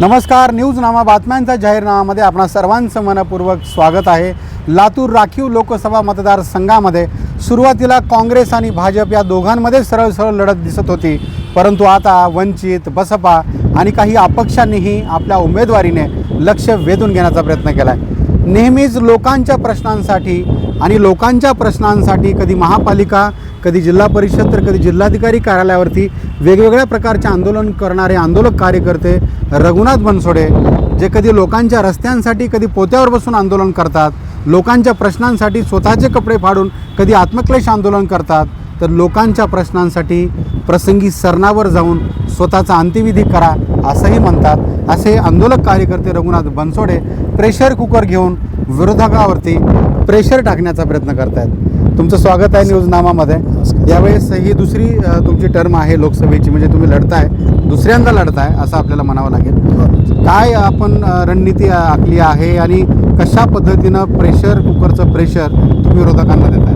नमस्कार न्यूज नामा बातम्यांचा जाहीरनामामध्ये आपणा सर्वांचं मनपूर्वक स्वागत आहे. लातूर राखीव लोकसभा मतदारसंघामध्ये सुरुवातीला काँग्रेस आणि भाजप या दोघांमध्ये सरळ सरळ लढत दिसत होती. परंतु आता वंचित बसपा आणि काही अपक्षांनीही आपल्या उमेदवारीने लक्ष वेधून घेण्याचा प्रयत्न केला आहे नेहमीच लोकांच्या प्रश्नांसाठी आणि लोकांच्या प्रश्नांसाठी कधी महापालिका कधी जिल्हा परिषद तर कधी जिल्हाधिकारी कार्यालयावरती वेगवेगळ्या प्रकारचे आंदोलन करणारे आंदोलक कार्यकर्ते रघुनाथ बनसोडे जे कधी लोकांच्या रस्त्यांसाठी कधी पोत्यावर बसून आंदोलन करतात लोकांच्या प्रश्नांसाठी स्वतःचे कपडे फाडून कधी आत्मक्लेश आंदोलन करतात तर लोकांच्या प्रश्नांसाठी प्रसंगी सरणावर जाऊन स्वतःचा अंत्यविधी करा असंही म्हणतात. असे आंदोलक कार्यकर्ते रघुनाथ बनसोडे प्रेशर कुकर घेऊन विरोधकावरती प्रेशर टाकण्याचा प्रयत्न करत आहेत तुमचं स्वागत आहे न्यूजनामामध्ये यावेळेस ही दुसरी तुमची टर्म आहे लोकसभेची म्हणजे तुम्ही लढताय. दुसऱ्यांदा लढताय असं आपल्याला म्हणावं लागेल. काय आपण रणनीती आखली आहे आणि कशा पद्धतीनं प्रेशर कुकरचं प्रेशर तुम्ही विरोधकांना देताय?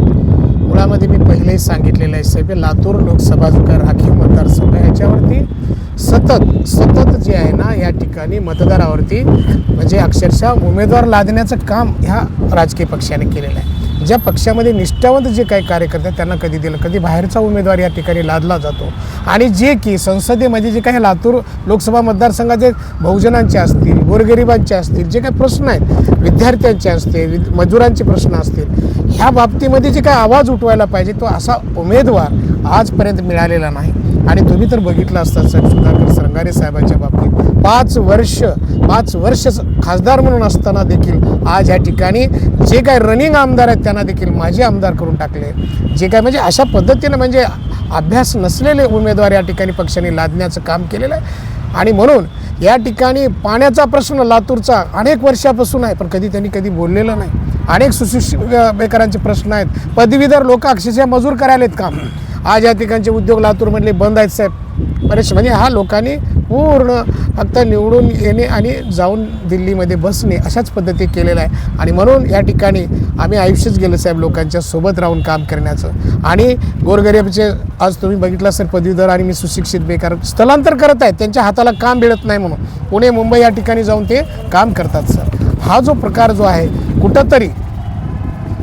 मुळामध्ये मी पहिलेही सांगितलेलं आहे साहेब लातूर लोकसभा जो राखीव मतदारसंघ ह्याच्यावरती याच्यावरती सतत सतत जे आहे ना या ठिकाणी मतदारावरती म्हणजे अक्षरशः उमेदवार लादण्याचं काम ह्या राजकीय पक्षाने केलेलं आहे. ज्या पक्षामध्ये निष्ठावंत जे काही कार्यकर्ते आहेत त्यांना कधी दिलं कधी बाहेरचा उमेदवार या ठिकाणी लादला जातो. आणि जे की संसदेमध्ये जे काही लातूर लोकसभा मतदारसंघाचे बहुजनांचे असतील गोरगरिबांचे असतील जे काही प्रश्न आहेत विद्यार्थ्यांचे असतील मजुरांचे प्रश्न असतील ह्या बाबतीमध्ये जे काय आवाज उठवायला पाहिजे तो असा उमेदवार आजपर्यंत मिळालेला नाही. आणि तुम्ही तर बघितलं असतात साहेब सुधाकर सरंगारे साहेबांच्या बाबतीत. पाच वर्ष पाच वर्ष खासदार म्हणून असताना देखील आज ह्या ठिकाणी जे काय रनिंग आमदार आहेत त्यांना देखील माझे आमदार करून टाकले. जे काय म्हणजे अशा पद्धतीनं म्हणजे अभ्यास नसलेले उमेदवार या ठिकाणी पक्षाने लादण्याचं काम केलेलं आहे. आणि म्हणून या ठिकाणी पाण्याचा प्रश्न लातूरचा अनेक वर्षापासून आहे पण कधी त्यांनी कधी बोललेलं नाही. अनेक सुशिक्षित बेकारांचे प्रश्न आहेत. पदवीधर लोक अक्षरशः मजूर करायला आहेत काम. आज या ठिकाणचे उद्योग लातूरमधले बंद आहेत साहेब. बरेच म्हणजे हा लोकांनी पूर्ण फक्त निवडून येणे आणि जाऊन दिल्लीमध्ये बसणे अशाच पद्धती केलेलं आहे. आणि म्हणून या ठिकाणी आम्ही आयुष्यच गेलं साहेब लोकांच्या सोबत राहून काम करण्याचं. आणि गोरगरीबचे आज तुम्ही बघितलं असेल पदवीधर आणि मी सुशिक्षित बेकार स्थलांतर करत आहेत. त्यांच्या हाताला काम मिळत नाही म्हणून. पुणे मुंबई या ठिकाणी जाऊन ते काम करतात सर. हा जो प्रकार जो आहे कुठंतरी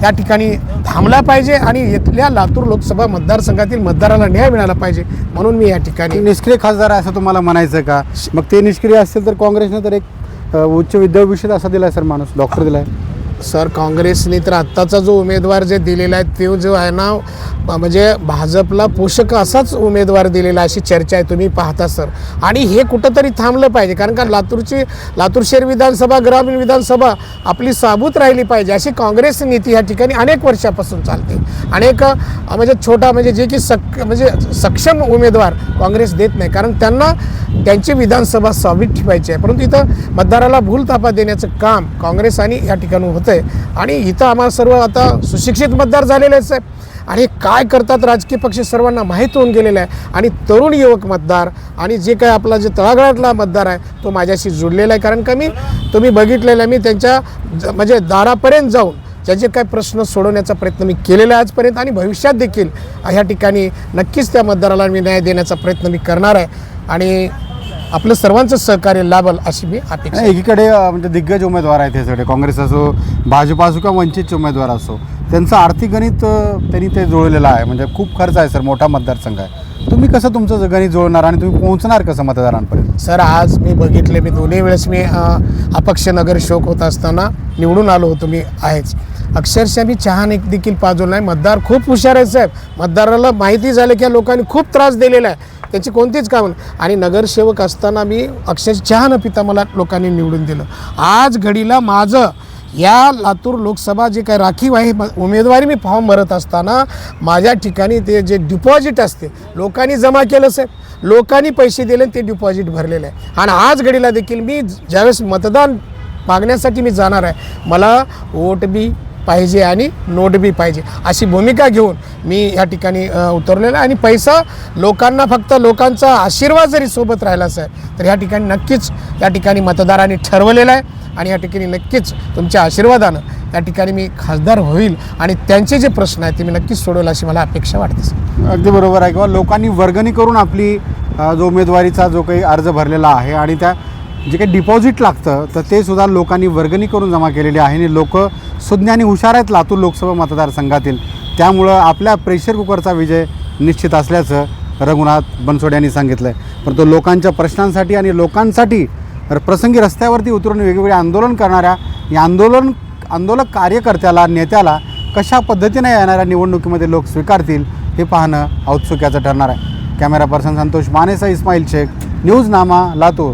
या ठिकाणी थांबला पाहिजे आणि इथल्या लातूर लोकसभा मतदारसंघातील मतदाराला न्याय मिळाला पाहिजे म्हणून मी या ठिकाणी निष्क्रिय खासदार असं तुम्हाला म्हणायचं का? मग ते निष्क्रिय असतील तर काँग्रेसने तर एक उच्च विद्याभूषित असा दिलाय सर माणूस डॉक्टर दिला आहे सर काँग्रेसने तर आत्ताचा जो उमेदवार जे दिलेला आहे तो जो आहे ना म्हणजे भाजपला पोषक असाच उमेदवार दिलेला अशी चर्चा आहे तुम्ही पाहता सर. आणि हे कुठंतरी थांबलं पाहिजे कारण का लातूरची लातूर शहर विधानसभा ग्रामीण विधानसभा आपली साबूत राहिली पाहिजे अशी काँग्रेस नीती ह्या ठिकाणी अनेक वर्षापासून चालते. अनेक म्हणजे छोटा म्हणजे जे की सक म्हणजे सक्षम उमेदवार काँग्रेस देत नाही कारण त्यांना त्यांची विधानसभा सावित ठेवायची आहे. परंतु इथं मतदाराला भूलथापा देण्याचं काम काँग्रेस आणि या ठिकाणी होतं आहे आणि इथं आम्हाला सर्व आता सुशिक्षित मतदार झालेले आहे आणि काय करतात राजकीय पक्ष सर्वांना माहीत होऊन गेलेलं आहे. आणि तरुण युवक मतदार आणि जे काय आपला जे तळागाळातला मतदार आहे तो माझ्याशी जुडलेला आहे. कारण का मी तुम्ही बघितलेलं आहे मी त्यांच्या ज- म्हणजे दारापर्यंत जाऊन ज्याचे काय प्रश्न सोडवण्याचा प्रयत्न मी केलेला आहे आजपर्यंत. आणि भविष्यात देखील ह्या ठिकाणी नक्कीच त्या मतदाराला मी न्याय देण्याचा प्रयत्न मी करणार आहे. आणि आपलं सर्वांचं सहकार्य लाभल अशी मी अपेक्षा एकीकडे अ, म्हणजे दिग्गज उमेदवार आहेत हे सगळे काँग्रेस असो भाजप असो किंवा वंचितचे उमेदवार असो त्यांचं आर्थिक गणित अ, त्यांनी ते जुळलेलं आहे. म्हणजे खूप खर्च आहे सर मोठा मतदारसंघ आहे. तुम्ही कसं तुमचं गणित जुळणार आणि तुम्ही पोहोचणार कसं मतदारांपर्यंत? सर आज मी बघितले मी दोन्ही वेळेस मी अ, अपक्ष नगर शोक होत असताना निवडून आलो होतो मी आहेच. अक्षरशः मी चहा ने- देखील पाजवला नाही मतदार खूप हुशार आहेत साहेब. मतदाराला माहिती झालं की या लोकांनी खूप त्रास दिलेला आहे. त्याची कोणतीच काम नाही. आणि नगरसेवक असताना मी अक्षरशः चहा न पिता मला लोकांनी निवडून दिलं. आज घडीला माझं या लातूर लोकसभा जे काही राखीव आहे उमेदवारी मी फॉर्म भरत असताना माझ्या ठिकाणी ते जे डिपॉझिट असते लोकांनी जमा केलं साहेब. लोकांनी पैसे दिले आणि ते डिपॉझिट भरलेलं आहे. आणि आज घडीला देखील मी ज्यावेळेस मतदान मागण्यासाठी मी जाणार आहे मला वोट बी पाहिजे आणि नोट बी पाहिजे. अशी भूमिका घेऊन मी या ठिकाणी उतरलेलं उतरलेलो आहे. आणि पैसा लोकांना फक्त लोकांचा आशीर्वाद जरी सोबत राहिला असेल तर या ठिकाणी नक्कीच या ठिकाणी मतदारांनी ठरवलेलं आहे. आणि या ठिकाणी नक्कीच तुमच्या आशीर्वादानं त्या ठिकाणी मी खासदार होईल. आणि त्यांचे जे प्रश्न आहेत ते मी नक्कीच सोडवेल अशी मला अपेक्षा वाटते अगदी बरोबर आहे. किंवा लोकांनी वर्गणी करून आपली जो उमेदवारीचा जो काही अर्ज भरलेला आहे आणि त्या जे काही डिपॉझिट लागतं तर ते सुद्धा लोकांनी वर्गणी करून जमा केलेले आहे. आणि लोक सुज्ञ आणि हुशार आहेत लातूर लोकसभा मतदारसंघातील. त्यामुळं आपल्या प्रेशर कुकरचा विजय निश्चित असल्याचं रघुनाथ बनसोड यांनी सांगितलं आहे परंतु लोकांच्या प्रश्नांसाठी आणि लोकांसाठी र- प्रसंगी रस्त्यावरती उतरून वेगवेगळे आंदोलन करणाऱ्या या आंदोलन आंदोलक कार्यकर्त्याला नेत्याला कशा पद्धतीने येणाऱ्या निवडणुकीमध्ये लोक स्वीकारतील हे पाहणं औत्सुक्याचं ठरणार आहे. कॅमेरा पर्सन संतोष मानेसा इस्माईल शेख न्यूज नामा लातूर.